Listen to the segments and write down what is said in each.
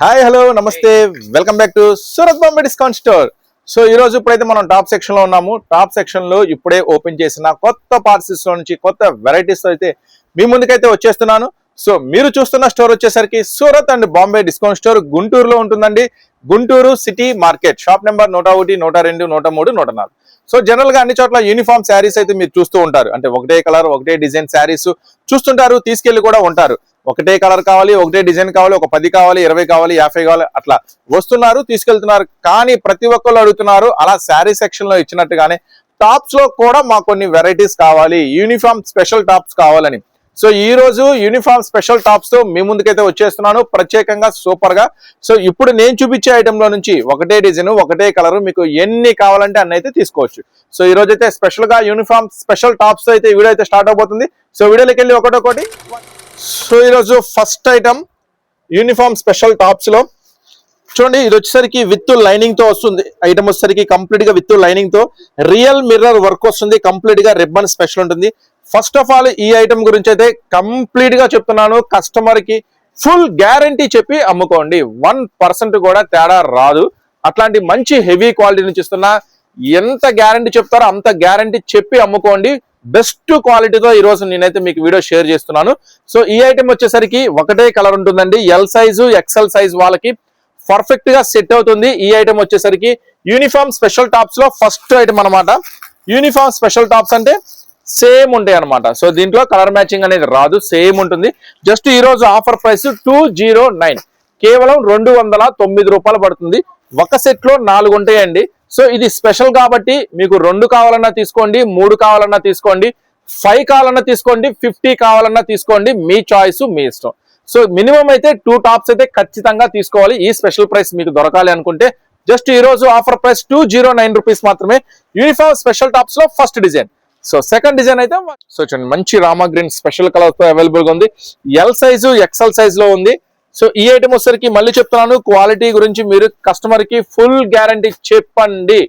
Hi hello నమస్తే. Welcome back to Surat Bombay discount store so ఈ రోజు ఇప్పుడైతే మనం టాప్ సెక్షన్లో ఉన్నాము. టాప్ సెక్షన్లో ఇప్పుడే ఓపెన్ చేసిన కొత్త పార్సెస్లో నుంచి కొత్త వెరైటీస్ అయితే మీ ముందుకైతే వచ్చేస్తున్నాను. సో మీరు చూస్తున్న స్టోర్ వచ్చేసరికి Surat and Bombay discount store గుంటూరులో ఉంటుందండి. Guntur city market shop number నూట ఒకటి నూట రెండు నూట మూడు నూట నాలుగు. సో జనరల్గా అన్ని చోట్ల యూనిఫామ్ శారీస్ అయితే మీరు చూస్తూ ఉంటారు. అంటే ఒకటే కలర్ ఒకటే డిజైన్ శారీస్ చూస్తుంటారు తీసుకెళ్ళి కూడా ఉంటారు. ఒకటే కలర్ కావాలి ఒకటే డిజైన్ కావాలి ఒక పది కావాలి ఇరవై కావాలి యాభై కావాలి అట్లా వస్తున్నారు తీసుకెళ్తున్నారు. కానీ ప్రతి ఒక్కళ్ళు అడుగుతున్నారు అలా శారీ సెక్షన్లో ఇచ్చినట్టుగానే టాప్స్లో కూడా మాకు కొన్ని వెరైటీస్ కావాలి యూనిఫామ్ స్పెషల్ టాప్స్ కావాలని. సో ఈ రోజు యూనిఫామ్ స్పెషల్ టాప్స్తో మీ ముందుకైతే వచ్చేస్తున్నాను ప్రత్యేకంగా సూపర్గా. సో ఇప్పుడు నేను చూపించే ఐటమ్లో నుంచి ఒకటే డిజైన్ ఒకటే కలర్ మీకు ఎన్ని కావాలంటే అన్ని అయితే తీసుకోవచ్చు. సో ఈ రోజు అయితే స్పెషల్గా యూనిఫామ్ స్పెషల్ టాప్స్ అయితే వీడియో అయితే స్టార్ట్ అవబోతుంది. సో వీడియోలోకి వెళ్ళి ఒకటొకటి. సో ఈరోజు ఫస్ట్ ఐటమ్ యూనిఫామ్ స్పెషల్ టాప్స్లో చూడండి ఇది వచ్చేసరికి విత్ లైనింగ్తో వస్తుంది. ఐటమ్ వచ్చేసరికి కంప్లీట్గా విత్ లైనింగ్తో రియల్ మిర్రర్ వర్క్ వస్తుంది. కంప్లీట్గా రిబ్బన్ స్పెషల్ ఉంటుంది. ఫస్ట్ ఆఫ్ ఆల్ ఈ ఐటమ్ గురించి అయితే కంప్లీట్గా చెప్తున్నాను. కస్టమర్కి ఫుల్ గ్యారంటీ చెప్పి అమ్ముకోండి. వన్ పర్సెంట్ కూడా తేడా రాదు. అట్లాంటి మంచి హెవీ క్వాలిటీ నుంచి ఇస్తున్నా ఎంత గ్యారంటీ చెప్తారో అంత గ్యారంటీ చెప్పి అమ్ముకోండి. బెస్ట్ క్వాలిటీతో ఈరోజు నేనైతే మీకు వీడియో షేర్ చేస్తున్నాను. సో ఈ ఐటెం వచ్చేసరికి ఒకటే కలర్ ఉంటుందండి. ఎల్ సైజు ఎక్సెల్ సైజ్ వాళ్ళకి పర్ఫెక్ట్గా సెట్ అవుతుంది. ఈ ఐటెం వచ్చేసరికి యూనిఫామ్ స్పెషల్ టాప్స్లో ఫస్ట్ ఐటమ్ అనమాట యూనిఫామ్ స్పెషల్ టాప్స్ అంటే సేమ్ ఉంటాయి అనమాట సో దీంట్లో కలర్ మ్యాచింగ్ అనేది రాదు సేమ్ ఉంటుంది. జస్ట్ ఈ రోజు offer price two zero nine కేవలం రెండు వందల తొమ్మిది రూపాయలు పడుతుంది. ఒక సెట్లో నాలుగు ఉంటాయండి. సో ఇది స్పెషల్ కాబట్టి మీకు రెండు కావాలన్నా తీసుకోండి మూడు కావాలన్నా తీసుకోండి ఫైవ్ కావాలన్నా తీసుకోండి ఫిఫ్టీ కావాలన్నా తీసుకోండి మీ చాయిస్ మీ ఇష్టం. సో మినిమం అయితే టూ టాప్స్ అయితే ఖచ్చితంగా తీసుకోవాలి. ఈ స్పెషల్ ప్రైస్ మీకు దొరకాలి అనుకుంటే జస్ట్ ఈ రోజు offer price two zero nine rupees మాత్రమే uniform special టాప్స్లో first design. So second design అయితే సో చూడండి మంచి రామా గ్రీన్ స్పెషల్ కలర్తో అవైలబుల్గా ఉంది. ఎల్ సైజు ఎక్సెల్ సైజ్లో ఉంది. సో ఈ ఐటమ్ వచ్చేసరికి మళ్ళీ చెప్తున్నాను క్వాలిటీ గురించి మీరు కస్టమర్కి ఫుల్ గ్యారంటీ చెప్పండి.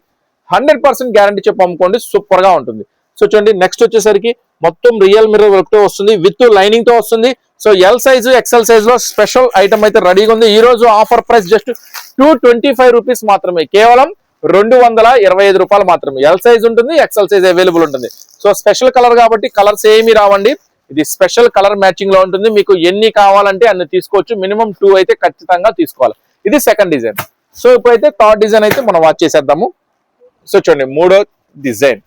హండ్రెడ్ పర్సెంట్ గ్యారంటీ చెప్పి అమ్ముకోండి సూపర్గా ఉంటుంది. సో చూడండి నెక్స్ట్ వచ్చేసరికి మొత్తం రియల్ మిర్రర్ వర్క్తో వస్తుంది విత్ లైనింగ్తో వస్తుంది. సో ఎల్ సైజు ఎక్సెల్ సైజ్లో స్పెషల్ ఐటమ్ అయితే రెడీగా ఉంది. ఈ రోజు offer price just two twenty five rupees మాత్రమే. కేవలం రెండు వందల ఇరవై ఐదు రూపాయలు మాత్రమే. ఎల్ సైజ్ ఉంటుంది ఎక్సెల్ సైజ్ అవైలబుల్ ఉంటుంది. సో స్పెషల్ కలర్ కాబట్టి కలర్స్ ఏమి రావండి. ఇది స్పెషల్ కలర్ మ్యాచింగ్లో ఉంటుంది. మీకు ఎన్ని కావాలంటే అన్ని తీసుకోవచ్చు. మినిమం టూ అయితే ఖచ్చితంగా తీసుకోవాలి. ఇది సెకండ్ డిజైన్. సో ఇప్పుడైతే థర్డ్ డిజైన్ అయితే మనం వాచ్ చేసేద్దాము. సో చూడండి మూడో డిజైన్.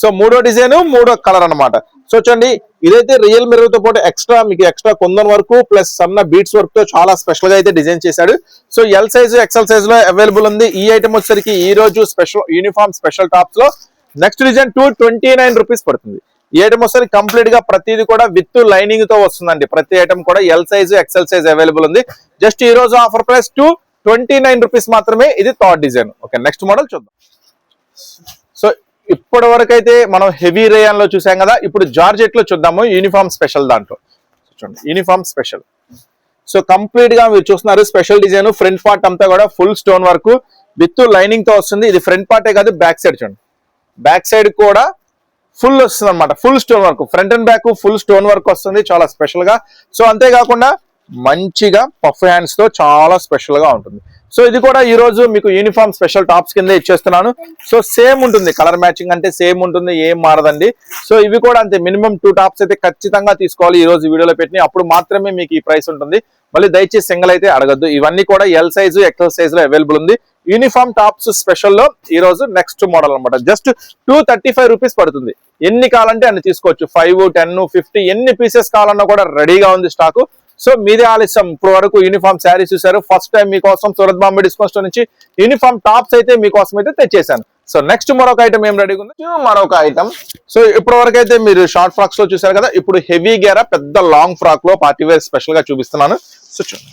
సో మూడో డిజైన్ మూడో కలర్ అన్నమాట. సో చూడండి ఇదైతే రియల్ మిర్రతో పాటు ఎక్స్ట్రా మీకు ఎక్స్ట్రా కొందన్ వరకు ప్లస్ సన్న బీట్స్ వర్క్తో చాలా స్పెషల్గా అయితే డిజైన్ చేశాడు. సో ఎల్ సైజ్ ఎక్సెల్ సైజ్లో అవైలబుల్ ఉంది. ఈ ఐటమ్ వచ్చేసరికి ఈ రోజు special uniform special టాప్స్లో. Next design two twenty nine rupees పడుతుంది. ఈ ఐటమ్ వచ్చేసరికి కంప్లీట్గా ప్రతిది కూడా విత్ లైనింగ్తో వస్తుందండి. ప్రతి ఐటమ్ కూడా L size XL size available ఉంది. జస్ట్ ఈ రోజు offer price two twenty nine rupees మాత్రమే ఇది third design okay next model చూద్దాం. సో ఇప్పటి వరకు అయితే మనం హెవీ రేయన్లో చూసాం కదా ఇప్పుడు జార్జెట్లో చూద్దాము. యూనిఫామ్ స్పెషల్ దాంట్లో. చూడండి యూనిఫామ్ స్పెషల్ సో కంప్లీట్గా మీరు చూస్తున్నారు స్పెషల్ డిజైన్ ఫ్రంట్ పార్ట్ అంతా కూడా ఫుల్ స్టోన్ వర్క్ విత్ లైనింగ్తో వస్తుంది. ఇది ఫ్రంట్ పార్టే కాదు బ్యాక్ సైడ్ చూడండి. బ్యాక్ సైడ్ కూడా ఫుల్ వస్తుంది అనమాట full stone work. Front and back full stone work వస్తుంది చాలా స్పెషల్గా సో అంతేకాకుండా మంచిగా పఫ్ హ్యాండ్స్తో చాలా స్పెషల్గా ఉంటుంది. సో ఇది కూడా ఈరోజు మీకు యూనిఫామ్ స్పెషల్ టాప్స్ కింద ఇచ్చేస్తున్నాను. సో సేమ్ ఉంటుంది. కలర్ మ్యాచింగ్ అంటే సేమ్ ఉంటుంది. ఏం మారదండి. సో ఇవి కూడా అంతే. మినిమం టూ టాప్స్ అయితే ఖచ్చితంగా తీసుకోవాలి. ఈ రోజు వీడియోలో పెట్టి అప్పుడు మాత్రమే మీకు ఈ ప్రైస్ ఉంటుంది. మళ్ళీ దయచేసి సింగిల్ అయితే అడగద్దు. ఇవన్నీ కూడా ఎల్ సైజు ఎక్సెల్ సైజ్లో అవైలబుల్ ఉంది. యూనిఫామ్ టాప్స్ స్పెషల్లో ఈ రోజు నెక్స్ట్ మోడల్ అనమాట just two thirty five rupees పడుతుంది. ఎన్ని కావాలంటే అన్ని తీసుకోవచ్చు. ఫైవ్ టెన్ ఫిఫ్టీ ఎన్ని పీసెస్ కావాలన్నా కూడా రెడీగా ఉంది స్టాకు సో మీదే ఆలస్యం. ఇప్పుడు వరకు యూనిఫామ్ శారీ చూసారు ఫస్ట్ టైం మీకోసం సూరత్ బాంబే డిస్కౌంట్ స్టోర్ నుంచి యూనిఫామ్ టాప్స్ అయితే మీకోసం అయితే తెచ్చేసాను సో నెక్స్ట్ మరొక ఐటమ్ ఏం రెడీగా ఉంది మరొక ఐటమ్ సో ఇప్పటి వరకు అయితే మీరు షార్ట్ ఫ్రాక్స్లో చూసారు కదా ఇప్పుడు హెవీ గేరా పెద్ద లాంగ్ ఫ్రాక్లో పార్టీ వేర్ స్పెషల్గా చూపిస్తున్నాను. సో చూడండి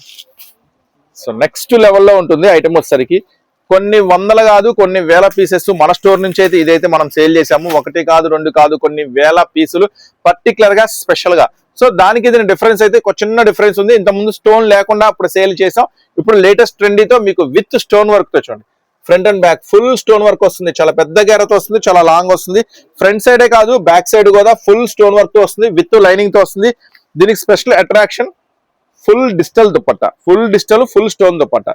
సో నెక్స్ట్ లెవెల్లో ఉంటుంది ఐటమ్ వచ్చేసరికి. కొన్ని వందల కాదు కొన్ని వేల పీసెస్ మన స్టోర్ నుంచి అయితే ఇదైతే మనం సేల్ చేసాము ఒకటి కాదు రెండు కాదు కొన్ని వేల పీసులు పర్టికులర్గా స్పెషల్గా. సో దానికి ఇది డిఫరెన్స్ అయితే ఒక చిన్న డిఫరెన్స్ ఉంది. ఇంతకుముందు ముందు స్టోన్ లేకుండా అప్పుడు సేల్ చేసాం. ఇప్పుడు లేటెస్ట్ ట్రెండీతో మీకు విత్ స్టోన్ వర్క్తో చూడండి. Front and back full stone work వస్తుంది. చాలా పెద్ద గేరతో వస్తుంది చాలా లాంగ్ వస్తుంది. ఫ్రంట్ సైడే కాదు బ్యాక్ సైడ్ కూడా ఫుల్ స్టోన్ వర్క్తో వస్తుంది విత్ లైనింగ్తో వస్తుంది. దీనికి special attraction full digital dupatta. Full digital full stone dupatta.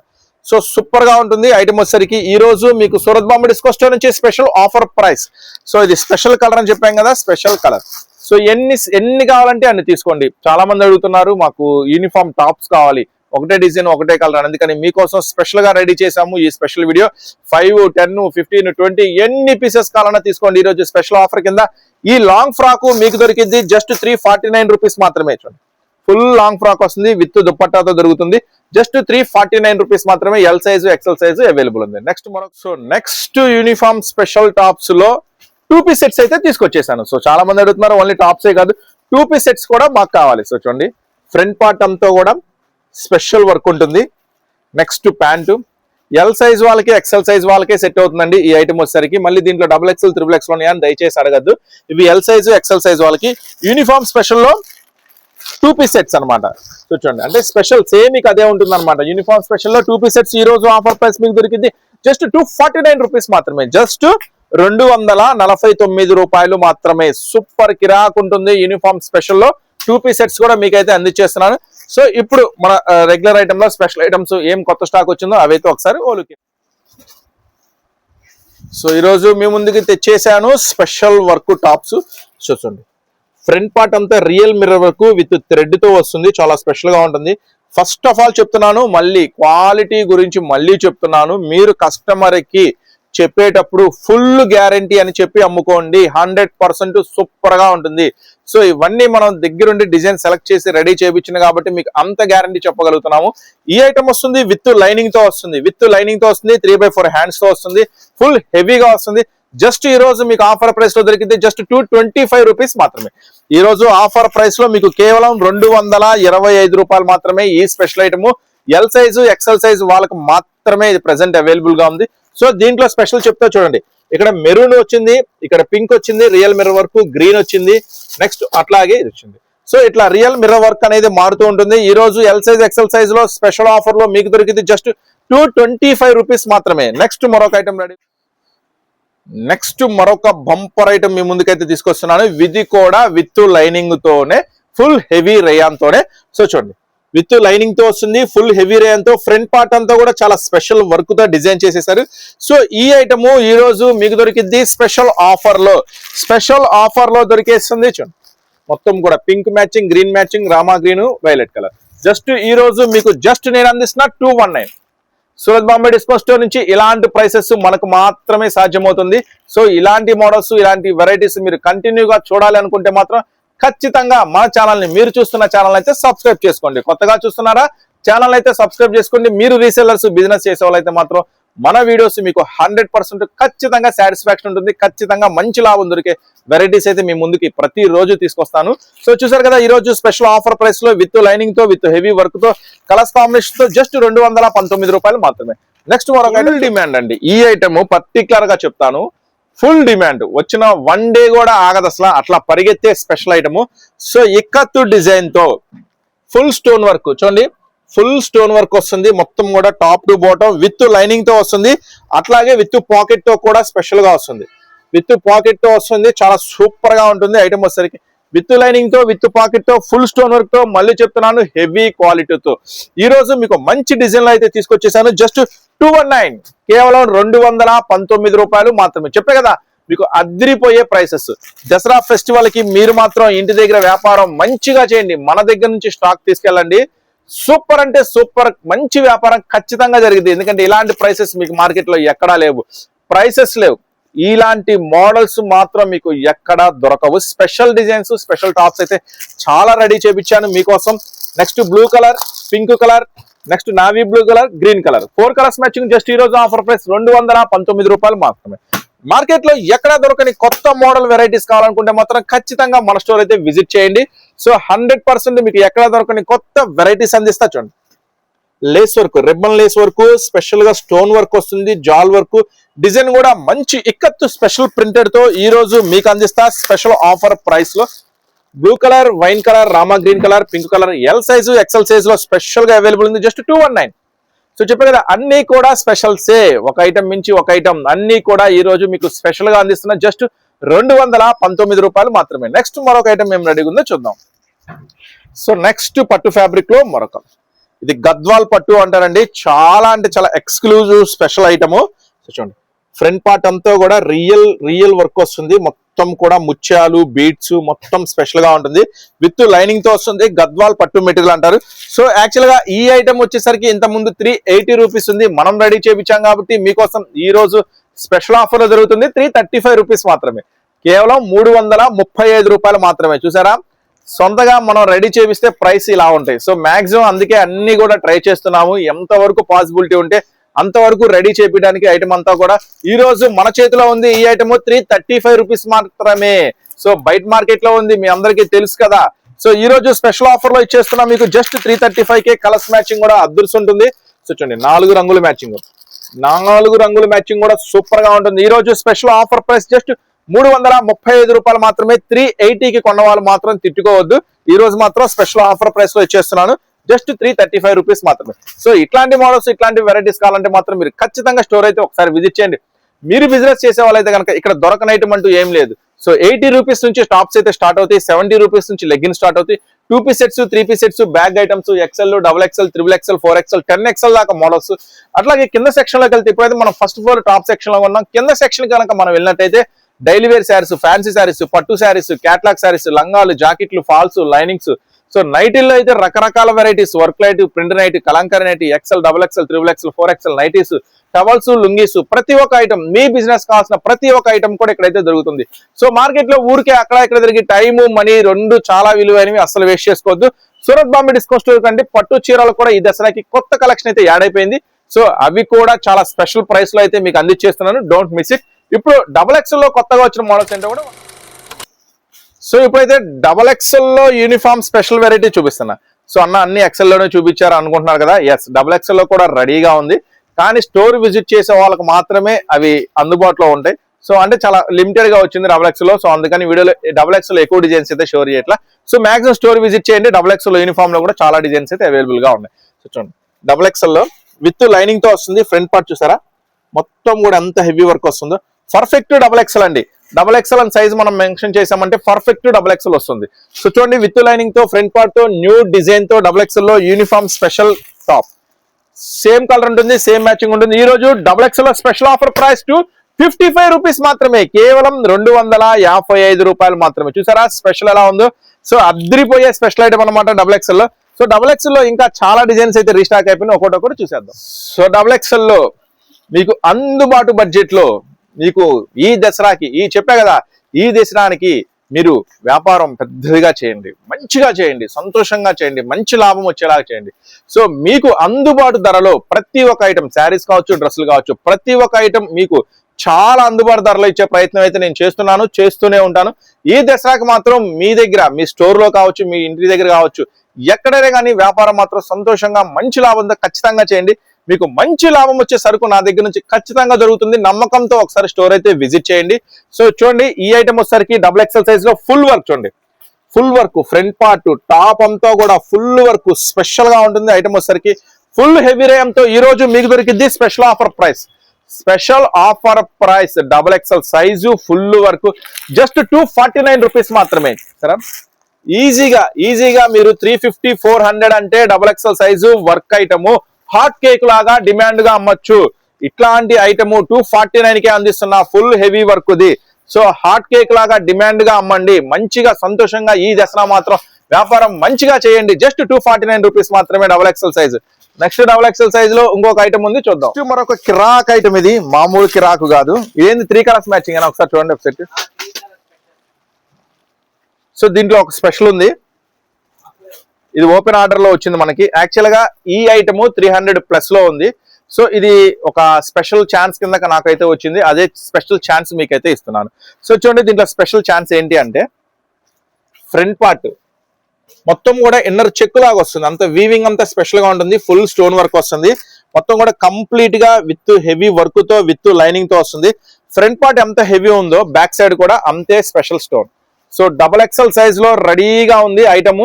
So సూపర్గా ఉంటుంది. ఐటమ్ వచ్చేసరికి ఈ రోజు మీకు సూరత్ బాంబే డిస్కో స్టోర్ నుంచి స్పెషల్ ఆఫర్ ప్రైస్. సో ఇది స్పెషల్ కలర్ అని చెప్పాం కదా స్పెషల్ కలర్. సో ఎన్ని ఎన్ని కావాలంటే అన్ని తీసుకోండి. చాలా మంది అడుగుతున్నారు మాకు యూనిఫామ్ టాప్స్ కావాలి. ఒకటే డిజైన్ ఒకటే కలర్ అందుకని మీకోసం స్పెషల్గా రెడీ చేసాము ఈ special video five ten fifteen twenty ఎన్ని పీసెస్ కావాలన్నా తీసుకోండి. ఈ రోజు స్పెషల్ ఆఫర్ కింద ఈ లాంగ్ ఫ్రాక్ మీకు దొరికింది just three forty nine rupees మాత్రమే. చూడండి. ఫుల్ లాంగ్ ఫ్రాక్ వస్తుంది విత్ దుప్పట్టాతో దొరుకుతుంది. Just three forty nine rupees మాత్రమే L size XL size available ఉంది. నెక్స్ట్ మరొక సో నెక్స్ట్ యూనిఫామ్ స్పెషల్ టాప్స్లో టూ పీస్ సెట్స్ అయితే తీసుకొచ్చేసాను. సో చాలా మంది అడుగుతున్నారు ఓన్లీ టాప్సే కాదు. టూ పీస్ సెట్స్ కూడా మాకు కావాలి. సో చూడండి ఫ్రంట్ పార్ట్ అంతా కూడా స్పెషల్ వర్క్ ఉంటుంది. Next pant. ఎల్ సైజ్ వాళ్ళకి ఎక్సెల్ సైజ్ వాళ్ళకే సెట్ అవుతుందండి ఈ ఐటమ్ వచ్చేసరికి. మళ్ళీ దీంట్లో డబుల్ ఎక్సెల్ త్రిబుల్ ఎక్స్ఎల్ ఉన్నాయని దయచేసి అడగద్దు. ఇవి ఎల్ సైజు ఎక్సెల్ సైజ్ వాళ్ళకి యూనిఫామ్ స్పెషల్లో టూ పీస్ సెట్స్ అనమాట చూడండి అంటే స్పెషల్ సేమ్ మీకు అదే ఉంటుంది అనమాట యూనిఫామ్ స్పెషల్లో టూ పీస్ సెట్స్ ఈ రోజు ఆఫర్ ప్రైస్ మీకు దొరికింది. Just two forty nine rupees మాత్రమే. జస్ట్ రెండు వందల నలభై తొమ్మిది రూపాయలు మాత్రమే సూపర్ కిరాక్ ఉంటుంది. యూనిఫామ్ స్పెషల్లో టూ పీస్ సెట్స్ కూడా మీకైతే అందించేస్తున్నాను. సో ఇప్పుడు మన రెగ్యులర్ ఐటెంలో స్పెషల్ ఐటమ్స్ ఏం కొత్త స్టాక్ వచ్చిందో అవైతే ఒకసారి ఓలుకి. సో ఈరోజు మీ ముందుకి తెచ్చేసాను స్పెషల్ వర్క్ టాప్స్. చూసండి ఫ్రంట్ పార్ట్ అంతా రియల్ మిర్రర్ వర్క్ విత్ థ్రెడ్తో వస్తుంది. చాలా స్పెషల్గా ఉంటుంది. ఫస్ట్ ఆఫ్ ఆల్ చెప్తున్నాను మళ్ళీ క్వాలిటీ గురించి మళ్ళీ చెప్తున్నాను. మీరు కస్టమర్కి చెప్పేటప్పుడు ఫుల్ గ్యారంటీ అని చెప్పి అమ్ముకోండి. హండ్రెడ్ పర్సెంట్ సూపర్గా ఉంటుంది. సో ఇవన్నీ మనం దగ్గరుండి డిజైన్ సెలెక్ట్ చేసి రెడీ చేయించిన కాబట్టి మీకు అంత గ్యారంటీ చెప్పగలుగుతున్నాము. ఈ ఐటమ్ వస్తుంది విత్ లైనింగ్తో వస్తుంది. విత్ లైనింగ్తో వస్తుంది త్రీ బై ఫోర్ హ్యాండ్స్తో వస్తుంది. ఫుల్ హెవీగా వస్తుంది. జస్ట్ ఈ రోజు మీకు ఆఫర్ ప్రైస్లో దొరికింది just two twenty five rupees మాత్రమే. ఈ రోజు ఆఫర్ ప్రైస్లో మీకు కేవలం రెండు వందల ఇరవై ఐదు రూపాయలు మాత్రమే ఈ special item. L size XL size వాళ్ళకు మాత్రమే ఇది ప్రెసెంట్ అవైలబుల్గా ఉంది. సో దీంట్లో స్పెషల్ చెప్తా చూడండి. ఇక్కడ మెరూన్ వచ్చింది ఇక్కడ పింక్ వచ్చింది రియల్ మిర్రర్ వర్క్ గ్రీన్ వచ్చింది నెక్స్ట్ అట్లాగే ఇది వచ్చింది. సో ఇట్లా రియల్ మిర్రర్ వర్క్ అనేది మారుతూ ఉంటుంది. ఈ రోజు ఎల్ సైజ్ ఎక్సెల్ సైజ్లో స్పెషల్ ఆఫర్లో మీకు దొరికింది just two twenty five rupees మాత్రమే. నెక్స్ట్ మరొక ఐటమ్ రెడీ నెక్స్ట్ మరొక బంపర్ ఐటమ్ మీ ముందుకైతే తీసుకొస్తున్నాను. ఇది కూడా విత్ లైనింగ్ తోనే ఫుల్ హెవీ రేయాన్ తోనే. సో చూడండి. విత్ లైనింగ్తో వస్తుంది ఫుల్ హెవీ రేయన్తో ఫ్రంట్ పార్ట్ అంతా కూడా చాలా స్పెషల్ వర్క్తో డిజైన్ చేసేసారు. సో ఈ ఐటమ్ ఈ రోజు మీకు దొరికింది స్పెషల్ ఆఫర్లో. స్పెషల్ ఆఫర్లో దొరికేస్తుంది చూడండి మొత్తం కూడా pink matching green matching Rama green violet colour. Just ఈ రోజు మీకు జస్ట్ నేను అందిస్తున్న two one nine Surat Bombay disco store నుంచి ఇలాంటి ప్రైసెస్ మనకు మాత్రమే సాధ్యమవుతుంది. సో ఇలాంటి మోడల్స్ ఇలాంటి వెరైటీస్ మీరు కంటిన్యూగా చూడాలి అనుకుంటే మాత్రం ఖచ్చితంగా మన ఛానల్ని మీరు చూస్తున్న ఛానల్ అయితే సబ్స్క్రైబ్ చేసుకోండి. కొత్తగా చూస్తున్నారా? ఛానల్ అయితే సబ్స్క్రైబ్ చేసుకోండి మీరు రీసెల్లర్స్ బిజినెస్ చేసే వాళ్ళైతే మాత్రం మన వీడియోస్ మీకు హండ్రెడ్ పర్సెంట్ ఖచ్చితంగా సాటిస్ఫాక్షన్ ఉంటుంది. ఖచ్చితంగా మంచి లాభం దొరికే వెరైటీస్ అయితే మీ ముందుకి ప్రతి రోజు తీసుకొస్తాను. సో చూసారు కదా ఈ రోజు స్పెషల్ ఆఫర్ ప్రైస్లో విత్ లైనింగ్తో విత్ హెవీ వర్క్తో కలర్స్ కాంబినేషన్తో జస్ట్ రెండు వందల పంతొమ్మిది రూపాయలు మాత్రమే. నెక్స్ట్ మరొక డిమాండ్ అండి. ఈ ఐటమ్ పర్టికులర్గా చెప్తాను. Full demand. వచ్చిన వన్ డే కూడా ఆగదు అసలు. అట్లా పరిగెత్తే స్పెషల్ ఐటమ్. సో ఇక్కత్తు డిజైన్తో ఫుల్ స్టోన్ వర్క్. చూడండి. ఫుల్ స్టోన్ వర్క్ వస్తుంది. మొత్తం కూడా టాప్ టు బాటమ్ విత్ లైనింగ్తో వస్తుంది. అట్లాగే విత్ పాకెట్తో కూడా స్పెషల్గా వస్తుంది. విత్ పాకెట్తో వస్తుంది. చాలా సూపర్గా ఉంటుంది ఐటమ్ వచ్చేసరికి. విత్ లైనింగ్తో విత్ పాకెట్తో ఫుల్ స్టోన్ వర్క్తో మళ్ళీ చెప్తున్నాను హెవీ క్వాలిటీతో. ఈ రోజు మీకు మంచి డిజైన్లో అయితే తీసుకొచ్చేసాను. Just two one nine. కేవలం రెండు వందల పంతొమ్మిది రూపాయలు మాత్రమే. చెప్పే కదా మీకు అదిరిపోయే ప్రైసెస్ దసరా ఫెస్టివల్కి మీరు మాత్రం ఇంటి దగ్గర వ్యాపారం మంచిగా చేయండి. మన దగ్గర నుంచి స్టాక్ తీసుకెళ్ళండి. సూపర్ అంటే సూపర్ మంచి వ్యాపారం ఖచ్చితంగా జరిగింది. ఎందుకంటే ఇలాంటి ప్రైసెస్ మీకు మార్కెట్లో ఎక్కడా లేవు. ప్రైసెస్ లేవు. ఇలాంటి మోడల్స్ మాత్రం మీకు ఎక్కడా దొరకవు. స్పెషల్ డిజైన్స్ స్పెషల్ టాప్స్ అయితే చాలా రెడీ చేపించాను మీకోసం. Next blue colour pink colour next navy blue colour green colour. Four colours matching just ఈ రోజు ఆఫర్ ప్రైస్ రెండు వందల పంతొమ్మిది రూపాయలు మాత్రమే. మార్కెట్లో ఎక్కడ దొరకని కొత్త మోడల్ వెరైటీస్ కావాలనుకుంటే మాత్రం ఖచ్చితంగా మన స్టోర్ అయితే విజిట్ చేయండి. సో హండ్రెడ్ పర్సెంట్ మీకు ఎక్కడ దొరకని కొత్త వెరైటీస్ అందిస్తా చూడండి. Lace work ribbon lace work స్పెషల్గా స్టోన్ వర్క్ వస్తుంది జాల్ వర్క్. డిజైన్ కూడా మంచి ఇక్కత్తు స్పెషల్ ప్రింటెడ్తో ఈ రోజు మీకు అందిస్తా స్పెషల్ ఆఫర్ ప్రైస్లో blue colour wine colour Rama green colour pink colour L size XL size లో స్పెషల్గా అవైలబుల్ ఉంది. Just two one nine so చెప్పాను కదా అన్ని కూడా స్పెషల్సే ఒక ఐటమ్ మించి ఒక ఐటమ్ అన్ని కూడా ఈ రోజు మీకు స్పెషల్గా అందిస్తున్న జస్ట్ రెండు వందల పంతొమ్మిది రూపాయలు మాత్రమే. నెక్స్ట్ మరొక ఐటమ్ మేము రెడీగా ఉందో చూద్దాం. సో నెక్స్ట్ పట్టు ఫ్యాబ్రిక్లో మరొక. ఇది గద్వాల్ పట్టు అంటారండి. చాలా అంటే చాలా ఎక్స్క్లూజివ్ స్పెషల్ ఐటమ్ చూడండి. ఫ్రంట్ పార్ట్ అంతా కూడా రియల్ రియల్ వర్క్ వస్తుంది. మొత్తం మొత్తం కూడా ముత్యాలు బీట్స్ మొత్తం స్పెషల్గా ఉంటుంది. విత్ లైనింగ్తో వస్తుంది గద్వాల్ పట్టు మెటీరియల్ అంటారు. సో యాక్చువల్గా ఈ ఐటమ్ వచ్చేసరికి ఇంత ముందు త్రీ ఎయిటీ రూపీస్ ఉంది. మనం రెడీ చేయించాం కాబట్టి మీకోసం ఈ రోజు స్పెషల్ ఆఫర్లో జరుగుతుంది. త్రీ థర్టీ ఫైవ్ రూపీస్ మాత్రమే. కేవలం మూడు వందల ముప్పై ఐదు రూపాయలు మాత్రమే. చూసారా? సొంతగా మనం రెడీ చేపిస్తే ప్రైస్ ఇలా ఉంటాయి. సో మాక్సిమం అందుకే అన్ని కూడా ట్రై చేస్తున్నాము. ఎంతవరకు పాసిబిలిటీ ఉంటే అంతవరకు రెడీ చేపించడానికి ఐటమ్ అంతా కూడా ఈ రోజు మన చేతిలో ఉంది ఈ item three thirty five rupees మాత్రమే. సో బయట మార్కెట్లో ఉంది మీ అందరికీ తెలుసు కదా. సో ఈ రోజు స్పెషల్ ఆఫర్లో ఇచ్చేస్తున్నా మీకు జస్ట్ త్రీ థర్టీ ఫైవ్ కే కలర్స్ మ్యాచింగ్ కూడా అదృశ్యం ఉంటుంది. సో చూడండి నాలుగు రంగుల మ్యాచింగ్ నాలుగు రంగుల మ్యాచింగ్ కూడా సూపర్గా ఉంటుంది. ఈ రోజు స్పెషల్ ఆఫర్ ప్రైస్ జస్ట్ మూడు వందల ముప్పై ఐదు రూపాయలు మాత్రమే త్రీ ఎయిటీకి కొన్న వాళ్ళు మాత్రం తిట్టుకోవద్దు. ఈ రోజు మాత్రం స్పెషల్ ఆఫర్ ప్రైస్లో ఇచ్చేస్తున్నాను. Just three thirty five rupees మాత్రమే. సో ఇట్లాంటి మోడల్స్ ఇట్లాంటి వెరైటీస్ కావాలంటే మాత్రం మీరు ఖచ్చితంగా స్టోర్ అయితే ఒకసారి విజిట్ చేయండి. మీరు బిజినెస్ చేసే వాళ్ళైతే కనుక ఇక్కడ దొరకని ఐటమ్ అంటూ ఏం లేదు. సో ఎయిటీ రూపీస్ నుంచి టాప్స్ అయితే స్టార్ట్ అవుతాయి సెవెంటీ రూపీస్ నుంచి లెగ్గిన్ స్టార్ట్ అవుతాయి. Two piece sets three piece sets bag items XL double XL triple XL four XL ten XL దాకా మోడల్స్ అట్లాగే కింద సెక్షన్లోకి వెళ్తే ఇప్పుడైతే మనం ఫస్ట్ ఫ్లోర్ టాప్ సెక్షన్లో ఉన్నాం. కింద సెక్షన్ కనుక మనం వెళ్ళినట్టయితే daily wear saris fancy saris పట్టు శారీస్ క్యాట్లాగ్ శారీస్ లంగాలు జాకెట్లు ఫాల్స్ లైనింగ్స్ సో నైటీల్లో అయితే రకరకాల varieties work light print night Kalamkari night XL double XL triple XL four XL nighties towels lungis ప్రతి ఒక్క ఐటమ్ మీ బిజినెస్ కావాల్సిన ప్రతి ఒక్క ఐటమ్ కూడా ఇక్కడైతే దొరుకుతుంది. సో మార్కెట్లో ఊరికే అక్కడ ఇక్కడ తిరిగి టైము మనీ రెండు చాలా విలువైనవి అసలు వేస్ట్ చేసుకోవద్దు. సూరత్ బాంబే డిస్కౌంట్ స్టోర్ కంటే పట్టు చీరలు కూడా ఈ దసరాకి కొత్త కలెక్షన్ అయితే యాడ్ అయిపోయింది. సో అవి కూడా చాలా స్పెషల్ ప్రైస్లో అయితే మీకు అందించేస్తున్నాను. డోంట్ మిస్ ఇట్ ఇప్పుడు డబుల్ ఎక్స్ఎల్లో కొత్తగా వచ్చిన మోడల్స్ ఏంటో కూడా సో ఇప్పుడైతే డబల్ ఎక్సెల్లో యూనిఫామ్ స్పెషల్ వెరైటీ చూపిస్తున్నా. సో అన్న అన్ని ఎక్సెల్లోనే చూపించారు అనుకుంటున్నారు కదా? ఎస్ డబల్ ఎక్సెల్లో కూడా రెడీగా ఉంది. కానీ స్టోర్ విజిట్ చేసే వాళ్ళకి మాత్రమే అవి అందుబాటులో ఉంటాయి. సో అంటే చాలా లిమిటెడ్గా వచ్చింది డబల్ ఎక్స్లో. సో అందుకని వీడియోలో డబల్ ఎక్స్లో ఎక్కువ డిజైన్స్ అయితే షోర్ చేయట్లా. సో మాక్సిమం స్టోర్ విజిట్ చేయండి. డబల్ ఎక్స్లో యూనిఫామ్లో కూడా చాలా డిజైన్స్ అయితే అవైలబుల్గా ఉన్నాయి. సో చూడండి. డబల్ ఎక్స్ఎల్లో విత్ లైనింగ్తో వస్తుంది. ఫ్రంట్ పార్ట్ చూసారా? మొత్తం కూడా ఎంత హెవీ వర్క్ వస్తుందో. పర్ఫెక్ట్ డబల్ ఎక్సెల్ అండి. డబల్ ఎక్స్ఎల్ అని సైజ్ మనం మెన్షన్ చేసామంటే పర్ఫెక్ట్ డబల్ ఎక్స్ఎల్ వస్తుంది. సో చూడండి విత్ లైనింగ్తో ఫ్రంట్ పార్ట్తో న్యూ డిజైన్తో double ఎక్స్ఎల్లో uniform special top same colour ఉంటుంది సేమ్ మ్యాచింగ్ ఉంటుంది. ఈ రోజు double XL special offer price two fifty five rupees మాత్రమే. కేవలం రెండు వందల యాభై ఐదు రూపాయలు మాత్రమే. చూసారా? స్పెషల్ ఎలా ఉందో? సో అద్రిపోయే స్పెషల్ ఐటమ్ అనమాట డబుల్ ఎక్సెల్లో సో డబుల్ ఎక్సెల్లో ఇంకా చాలా డిజైన్స్ అయితే రీస్టాక్ అయిపోయినాయి. ఒకటొకటి చూసేద్దాం. సో డబుల్ ఎక్సెల్లో మీకు అందుబాటు బడ్జెట్లో మీకు ఈ దసరాకి ఈ చెప్పా కదా ఈ దసరానికి మీరు వ్యాపారం పెద్దదిగా చేయండి మంచిగా చేయండి సంతోషంగా చేయండి మంచి లాభం వచ్చేలాగా చేయండి. సో మీకు అందుబాటు ధరలో ప్రతి ఒక్క ఐటమ్ శారీస్ కావచ్చు డ్రెస్సులు కావచ్చు ప్రతి ఒక్క ఐటమ్ మీకు చాలా అందుబాటు ధరలో ఇచ్చే ప్రయత్నం అయితే నేను చేస్తున్నాను చేస్తూనే ఉంటాను. ఈ దసరాకి మాత్రం మీ దగ్గర మీ స్టోర్లో కావచ్చు మీ ఇంటి దగ్గర కావచ్చు ఎక్కడైనా కానీ వ్యాపారం మాత్రం సంతోషంగా మంచి లాభంతో ఖచ్చితంగా చేయండి. మీకు మంచి లాభం వచ్చే సరుకు నా దగ్గర నుంచి ఖచ్చితంగా దొరుకుతుంది. నమ్మకంతో ఒకసారి స్టోర్ అయితే విజిట్ చేయండి. సో చూడండి ఈ ఐటమ్ వచ్చేసరికి డబుల్ ఎక్సెల్ సైజ్లో ఫుల్ వర్క్ చూడండి. Full work front part top అంతా కూడా ఫుల్ వర్క్ స్పెషల్గా ఉంటుంది ఐటమ్ వచ్చేసరికి. ఫుల్ హెవీ రేయంతో ఈ రోజు మీకు దొరికింది special offer price special offer price double XL size full work just two forty nine rupees మాత్రమే. సరే? ఈజీగా ఈజీగా మీరు త్రీ ఫిఫ్టీ ఫోర్ హండ్రెడ్ అంటే double XL size work item hot cake లాగా డిమాండ్గా అమ్మొచ్చు. ఇట్లాంటి ఐటమ్ టూ ఫార్టీ నైన్ కే అందిస్తున్న ఫుల్ హెవీ వర్క్ ది. సో హాట్ కేక్ లాగా డిమాండ్గా అమ్మండి. మంచిగా సంతోషంగా ఈ దసరా మాత్రం వ్యాపారం మంచిగా చేయండి. Just two forty nine rupees మాత్రమే double XL size. Next double XL సైజ్లో ఇంకొక ఐటమ్ ఉంది చూద్దాం. మరొక కిరాక్ ఐటమ్ ఇది. మామూలు కిరాకు కాదు. ఇదేంది? త్రీ కలర్స్ మ్యాచింగ్ అని ఒకసారి చూడండి సెట్ సో దీంట్లో ఒక స్పెషల్ ఉంది. ఇది ఓపెన్ ఆర్డర్లో వచ్చింది మనకి. యాక్చువల్గా ఈ ఐటమ్ త్రీ హండ్రెడ్ ప్లస్లో ఉంది. సో ఇది ఒక స్పెషల్ ఛాన్స్ కింద నాకైతే వచ్చింది. అదే స్పెషల్ ఛాన్స్ మీకైతే ఇస్తున్నాను. సో చూడండి దీంట్లో స్పెషల్ ఛాన్స్ ఏంటి అంటే ఫ్రంట్ పార్ట్ మొత్తం కూడా ఇన్నర్ చెక్ లాగా వస్తుంది. అంత వీవింగ్ అంతా స్పెషల్గా ఉంటుంది. ఫుల్ స్టోన్ వర్క్ వస్తుంది. మొత్తం కూడా కంప్లీట్గా విత్ హెవీ వర్క్తో విత్ లైనింగ్తో వస్తుంది. ఫ్రంట్ పార్ట్ ఎంత హెవీ ఉందో బ్యాక్ సైడ్ కూడా అంతే special stone so double XL సైజ్లో రెడీగా ఉంది ఐటమ్.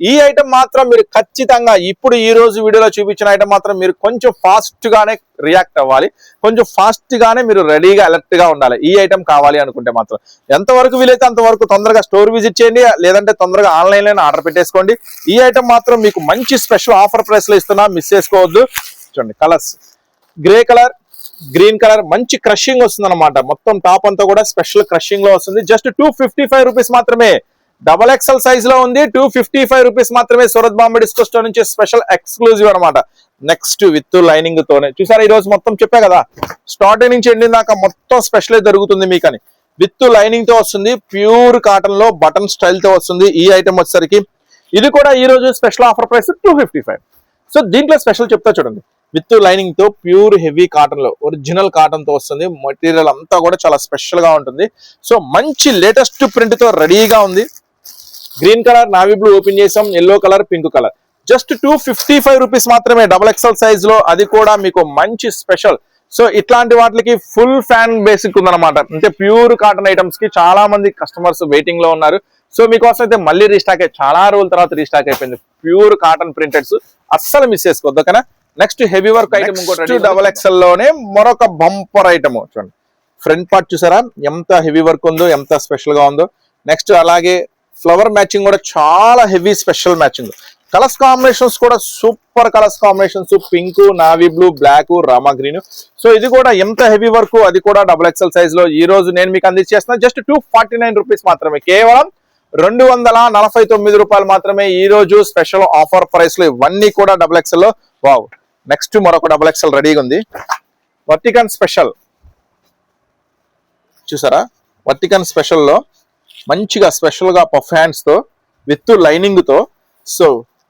ఈ ఐటమ్ మాత్రం మీరు ఖచ్చితంగా ఇప్పుడు ఈ రోజు వీడియోలో చూపించిన ఐటమ్ మాత్రం మీరు కొంచెం ఫాస్ట్గానే రియాక్ట్ అవ్వాలి. కొంచెం ఫాస్ట్గానే మీరు రెడీగా అలర్ట్గా ఉండాలి. ఈ ఐటమ్ కావాలి అనుకుంటే మాత్రం. ఎంతవరకు వీలైతే అంతవరకు తొందరగా స్టోర్ విజిట్ చేయండి లేదంటే తొందరగా ఆన్లైన్లోనే ఆర్డర్ పెట్టేసుకోండి. ఈ ఐటమ్ మాత్రం మీకు మంచి స్పెషల్ ఆఫర్ ప్రైస్లో ఇస్తున్నా మిస్ చేసుకోవద్దు. చూడండి colours grey colour green colour మంచి క్రషింగ్ వస్తుంది అనమాట మొత్తం టాప్ అంతా కూడా స్పెషల్ క్రషింగ్లో వస్తుంది. Just two fifty five rupees మాత్రమే. డబల్ ఎక్స్ఎల్ సైజ్లో ఉంది. టూ ఫిఫ్టీ ఫైవ్ రూపీస్ మాత్రమే సూరత్ బాంబే డిస్కో స్టోర్ నుంచి స్పెషల్ ఎక్స్క్లూజివ్ అనమాట నెక్స్ట్ విత్ లైనింగ్ తోనే. చూసారా ఈ రోజు మొత్తం చెప్పా కదా స్టార్టింగ్ నుంచి ఎండిన దాకా మొత్తం స్పెషల్ మీకు మీకని. విత్ లైనింగ్తో వస్తుంది ప్యూర్ కాటన్లో బటన్ స్టైల్తో వస్తుంది ఈ ఐటమ్ వచ్చేసరికి. ఇది కూడా ఈ రోజు special offer price two fifty five so దీంట్లో స్పెషల్ చెప్తా చూడండి. విత్ లైనింగ్తో ప్యూర్ హెవీ కాటన్లో ఒరిజినల్ కాటన్తో వస్తుంది. మెటీరియల్ అంతా కూడా చాలా స్పెషల్గా ఉంటుంది. సో మంచి లేటెస్ట్ ప్రింట్తో రెడీగా ఉంది. Green colour navy blue open చేసాం yellow colour pink colour just two fifty five rupees మాత్రమే డబల్ ఎక్స్ఎల్ సైజ్లో అది కూడా మీకు మంచి స్పెషల్ సో ఇట్లాంటి వాటికి ఫుల్ ఫ్యాన్ బేసిక్ ఉందన్నమాట. అంటే ప్యూర్ కాటన్ ఐటమ్స్కి చాలా మంది కస్టమర్స్ వెయిటింగ్లో ఉన్నారు. సో మీకోసం అయితే మళ్ళీ రీస్టాక్ అయ్యి చాలా రోజుల తర్వాత రీస్టాక్ అయిపోయింది. ప్యూర్ కాటన్ ప్రింటెడ్స్ అస్సలు మిస్ చేసుకోవద్దు ఓకేనా? నెక్స్ట్ హెవీ వర్క్ ఐటమ్ ఇంకోటి డబల్ ఎక్స్ఎల్లోనే మరొక బంపర్ ఐటమ్ చూడండి. ఫ్రంట్ పార్ట్ చూసారా? ఎంత హెవీ వర్క్ ఉందో ఎంత స్పెషల్గా ఉందో. నెక్స్ట్ అలాగే ఫ్లవర్ మ్యాచింగ్ కూడా చాలా heavy special matching colours combinations కూడా super colours combinations pink navy blue black Rama green so ఇది కూడా ఎంత హెవీ వర్క్ అది కూడా డబుల్ ఎక్సెల్ సైజ్లో ఈ రోజు నేను మీకు అందించేస్తున్నా. Just two forty nine rupees మాత్రమే. కేవలం రెండు వందల నలభై తొమ్మిది రూపాయలు మాత్రమే ఈ రోజు స్పెషల్ ఆఫర్ ప్రైస్లో ఇవన్నీ కూడా డబుల్ ఎక్సెల్లో. వావ్ నెక్స్ట్ మరొక డబుల్ ఎక్సెల్ రెడీగా ఉంది. వర్టికన్ స్పెషల్ చూసారా? వర్టికన్ స్పెషల్లో మంచిగా స్పెషల్గా పఫ్ హ్యాండ్స్తో విత్ లైనింగ్తో సో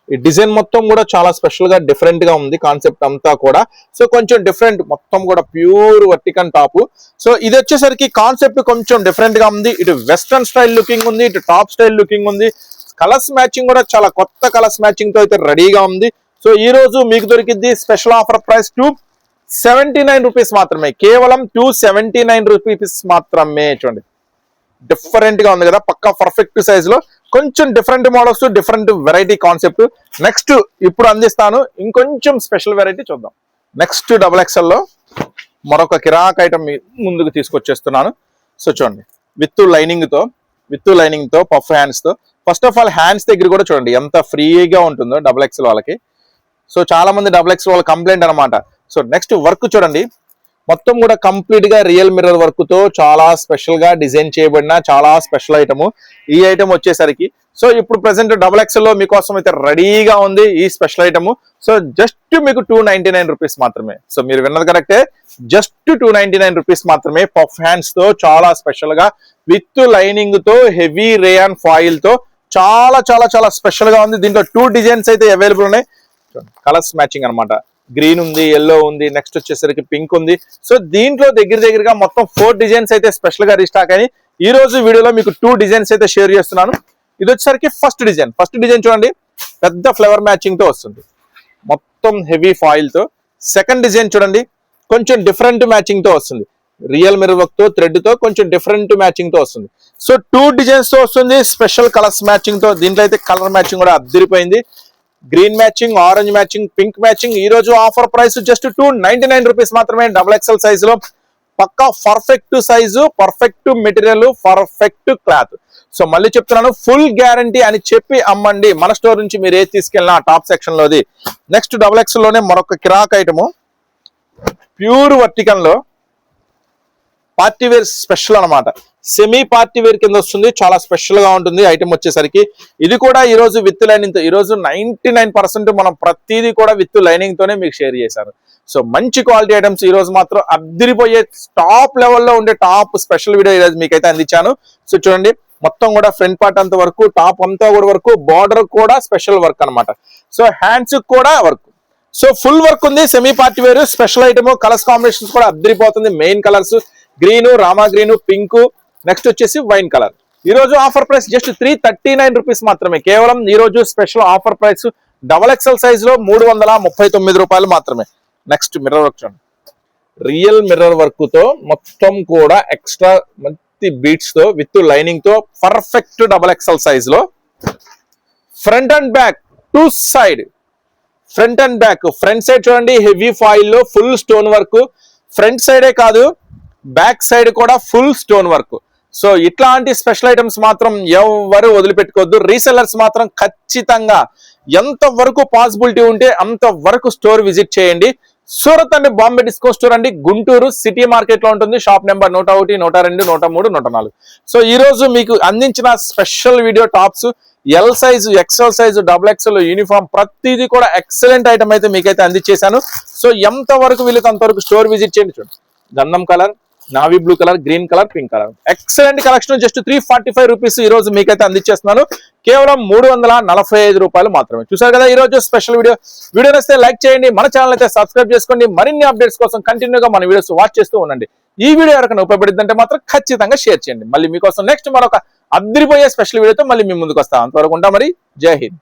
ఈ డిజైన్ మొత్తం కూడా చాలా స్పెషల్గా డిఫరెంట్గా ఉంది కాన్సెప్ట్ అంతా కూడా. సో కొంచెం డిఫరెంట్ మొత్తం కూడా ప్యూర్ వర్టికన్ టాప్. సో ఇది వచ్చేసరికి కాన్సెప్ట్ కొంచెం డిఫరెంట్గా ఉంది. ఇటు వెస్ట్రన్ స్టైల్ లుకింగ్ ఉంది ఇటు టాప్ స్టైల్ లుకింగ్ ఉంది. కలర్స్ మ్యాచింగ్ కూడా చాలా కొత్త కలర్స్ మ్యాచింగ్తో అయితే రెడీగా ఉంది. సో ఈ రోజు మీకు దొరికింది special offer price two seventy nine rupees మాత్రమే. కేవలం టూ సెవెంటీ నైన్ రూపీస్ మాత్రమే చూడండి. డిఫరెంట్గా ఉంది కదా పక్కా పర్ఫెక్ట్ సైజ్లో. కొంచెం different models different variety concept next ఇప్పుడు అందిస్తాను ఇంకొంచెం స్పెషల్ వెరైటీ చూద్దాం. నెక్స్ట్ డబుల్ ఎక్స్ఎల్లో మరొక కిరాక్ ఐటమ్ ముందుకు తీసుకొచ్చేస్తున్నాను. సో చూడండి. విత్ లైనింగ్తో విత్ లైనింగ్తో పఫ్ హ్యాండ్స్తో. ఫస్ట్ ఆఫ్ ఆల్ హ్యాండ్స్ దగ్గర కూడా చూడండి ఎంత ఫ్రీగా ఉంటుందో డబుల్ ఎక్స్ఎల్ వాళ్ళకి. సో చాలా మంది డబుల్ ఎక్స్ వాళ్ళ కంప్లైంట్ అనమాట సో నెక్స్ట్ వర్క్ చూడండి. మొత్తం కూడా కంప్లీట్గా రియల్ మిర్రర్ వర్క్తో చాలా స్పెషల్గా డిజైన్ చేయబడిన చాలా స్పెషల్ ఐటమ్ ఈ ఐటమ్ వచ్చేసరికి సో ఇప్పుడు ప్రెసెంట్ డబుల్ ఎక్స్లో మీకోసం అయితే రెడీగా ఉంది ఈ స్పెషల్ ఐటమ్ సో జస్ట్ మీకు టూ నైన్టీ నైన్ రూపీస్ మాత్రమే. సో మీరు విన్నది కరెక్టే just two ninety nine rupees మాత్రమే పఫ్ హ్యాండ్స్తో చాలా స్పెషల్గా విత్ లైనింగ్తో హెవీ రేయాన్ ఫాయిల్తో చాలా చాలా చాలా స్పెషల్గా ఉంది. దీంట్లో టూ డిజైన్స్ అయితే అవైలబుల్ ఉన్నాయి. కలర్స్ మ్యాచింగ్ అన్నమాట. గ్రీన్ ఉంది ఎల్లో ఉంది నెక్స్ట్ వచ్చేసరికి పింక్ ఉంది. సో దీంట్లో దగ్గర దగ్గరగా మొత్తం ఫోర్ డిజైన్స్ అయితే స్పెషల్గా రీస్టాక్ అని ఈ రోజు వీడియోలో మీకు టూ డిజైన్స్ అయితే షేర్ చేస్తున్నాను. ఇది వచ్చేసరికి ఫస్ట్ డిజైన్ ఫస్ట్ డిజైన్ చూడండి. పెద్ద ఫ్లవర్ మ్యాచింగ్తో వస్తుంది. మొత్తం హెవీ ఫాయిల్తో. సెకండ్ డిజైన్ చూడండి. కొంచెం డిఫరెంట్ మ్యాచింగ్తో వస్తుంది. రియల్ మిర్రర్తో థ్రెడ్తో కొంచెం డిఫరెంట్ మ్యాచింగ్తో వస్తుంది. సో టూ డిజైన్స్తో వస్తుంది. స్పెషల్ కలర్స్ మ్యాచింగ్తో. దీంట్లో అయితే కలర్ మ్యాచింగ్ కూడా అద్దరిపోయింది. Green matching orange matching pink matching ఈ రోజు offer price just two ninety nine rupees మాత్రమే డబుల్ ఎక్స్ఎల్ సైజ్లో. పక్కా perfect size perfect material perfect cloth so మళ్ళీ చెప్తున్నాను ఫుల్ గ్యారంటీ అని చెప్పి అమ్మండి. మన స్టోర్ నుంచి మీరు ఏది తీసుకెళ్ళినా టాప్ సెక్షన్ లోది. నెక్స్ట్ డబుల్ ఎక్స్లోనే మరొక కిరాక్ ఐటము ప్యూర్ వర్టికల్లో పార్టీ వేర్ స్పెషల్ అనమాట సెమీ పార్టీ వేర్ కింద వస్తుంది చాలా స్పెషల్గా ఉంటుంది ఐటమ్ వచ్చేసరికి. ఇది కూడా ఈ రోజు విత్ లైనింగ్తో ఈ రోజు నైన్టీ నైన్ పర్సెంట్ మనం ప్రతిదీ కూడా విత్ లైనింగ్ తోనే మీకు షేర్ చేశాను సో మంచి క్వాలిటీ ఐటమ్స్ ఈ రోజు మాత్రం అద్దరిపోయే టాప్ లెవెల్లో ఉండే టాప్ స్పెషల్ వీడియో ఈ రోజు మీకైతే అందించాను. సో చూడండి మొత్తం కూడా ఫ్రంట్ పార్ట్ అంత వరకు టాప్ అంతా కూడా వరకు బార్డర్ కూడా స్పెషల్ వర్క్ అన్నమాట. సో హ్యాండ్స్ కూడా వర్క్. సో ఫుల్ వర్క్ ఉంది semi party wear special item colours combinations కూడా అద్దరిపోతుంది main colours. Green Rama green pink. Next వచ్చేసి వైన్ కలర్. ఈ రోజు offer price just three thirty nine rupees మాత్రమే. కేవలం ఈ రోజు special offer price. Double XL సైజ్లో మూడు వందల ముప్పై తొమ్మిది రూపాయలు మాత్రమే. నెక్స్ట్ మిర్రర్ వర్క్ చూడండి. రియల్ మిర్రర్ వర్క్తో మొత్తం కూడా ఎక్స్ట్రా మంచి బీట్స్తో విత్ లైనింగ్తో పర్ఫెక్ట్ డబల్ ఎక్స్ఎల్ సైజ్లో. Front and back two side front and back front side చూడండి హెవీ ఫాయిల్లో ఫుల్ స్టోన్ వర్క్ ఫ్రంట్ సైడే కాదు బ్యాక్ సైడ్ కూడా ఫుల్ స్టోన్ వర్క్. సో ఇట్లాంటి స్పెషల్ ఐటమ్స్ మాత్రం ఎవరు వదిలిపెట్టుకోవద్దు. రీసెల్లర్స్ మాత్రం ఖచ్చితంగా ఎంత వరకు పాసిబిలిటీ ఉంటే అంత వరకు స్టోర్ విజిట్ చేయండి. సూరత్ అండి బాంబే డిస్కో స్టోర్ అండి. గుంటూరు సిటీ మార్కెట్లో ఉంటుంది. షాప్ నెంబర్ నూట ఒకటి నూట రెండు నూట మూడు నూట నాలుగు. సో ఈ రోజు మీకు అందించిన special video tops L size XL size double XL uniform ప్రతిదీ కూడా ఎక్సలెంట్ ఐటమ్ అయితే మీకైతే అందించేశాను. సో ఎంత వరకు వీళ్ళకి అంతవరకు స్టోర్ విజిట్ చేయండి చూడండి. గంధం colour navy blue colour green colour pink colour. Excellent collection just three forty five rupees ఈ రోజు మీకైతే అందించేస్తున్నాను. కేవలం మూడు వందల నలభై ఐదు రూపాయలు మాత్రమే. చూసారు కదా ఈ రోజు స్పెషల్ వీడియో వీడియో నచ్చితే లైక్ చేయండి మన ఛానల్ అయితే సబ్స్క్రైబ్ చేసుకోండి మరిన్ని అప్డేట్స్ కోసం కంటిన్యూగా మన వీడియోస్ వాచ్ చేస్తూ ఉండండి. ఈ వీడియో ఎవరికైనా ఉపయోగపడిందంటే మాత్రం ఖచ్చితంగా షేర్ చేయండి. మళ్ళీ మీకోసం నెక్స్ట్ మరొక అద్దరిపోయే స్పెషల్ వీడియోతో మళ్ళీ మీ ముందుకు వస్తాం. అంతవరకు ఉంటాం మరి. జై హింద్.